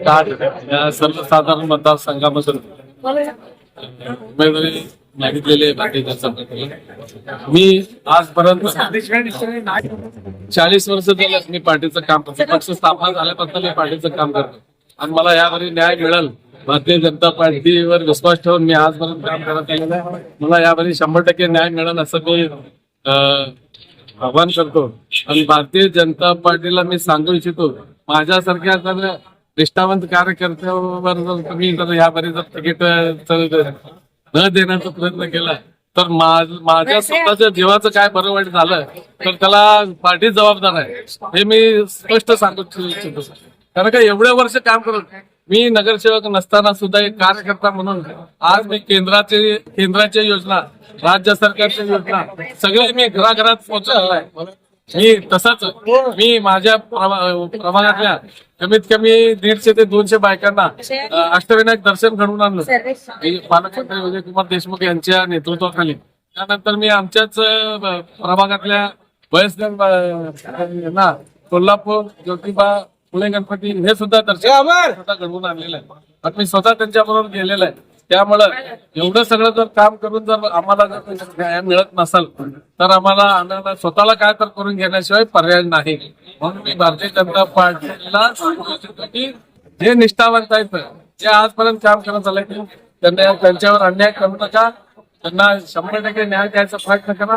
काल या सर्वसाधारण मतदारसंघामधून उमेदवारी मागितलेले भारतीय जनता पार्टीला मी आजपर्यंत चाळीस वर्ष झालं मी पार्टीचं काम करतो. पक्ष स्थापना झाल्यापासून मी पार्टीचं काम करतो. आणि मला यावरील न्याय मिळेल. भारतीय जनता पार्टीवर विश्वास ठेवून मी आजपर्यंत काम करत आहे. मला यावरील शंभर टक्के न्याय मिळेल असं मी आव्हान करतो. आणि भारतीय जनता पार्टीला मी सांगू इच्छितो. माझ्यासारख्या निष्ठावंत कार्यकर्त्यावर जर तुम्ही जर यावरी जर तिकीट न देण्याचा प्रयत्न केला तर माझ- माझ्या स्वतःच्या जीवाचं काय बरं वाईट झालं तर त्याला पार्टी जबाबदार आहे. हे मी स्पष्ट सांगू इच्छितो कारण का एवढे वर्ष काम करत मी नगरसेवक नसताना सुद्धा एक कार्यकर्ता म्हणून आज मी केंद्राचे केंद्राच्या योजना राज्य सरकारच्या योजना सगळे मी घराघरात पोहोचलेला आहे. मी तसंच मी माझ्या प्रभा- प्रभागातल्या कमीत कमी दीडशे ते दोनशे बायकांना अष्टविनायक दर्शन घडवून आणलं. पालकमंत्री विजयकुमार देशमुख यांच्या नेतृत्वाखाली. त्यानंतर मी आमच्याच प्रभागातल्या वयस्कर अ, ना कोल्हापूर ज्योतिबा पुणे गणपती हे सुद्धा दर्शन घडवून आणलेलं आहे. मी स्वतः त्यांच्याबरोबर गेलेलं आहे. त्यामुळं एवढं सगळं जर काम करून जर आम्हाला जर न्याय मिळत नसेल तर आम्हाला आम्हाला स्वतःला काय तर करून घेण्याशिवाय पर्याय नाही. म्हणून मी भारतीय जनता पार्टीला सांगू इच्छितो की जे निष्ठावंत आहेत जे आजपर्यंत काम करत आले त्यांना त्यांच्यावर अन्याय करू नका. त्यांना शंभर टक्के न्याय द्यायचा प्रयत्न करा.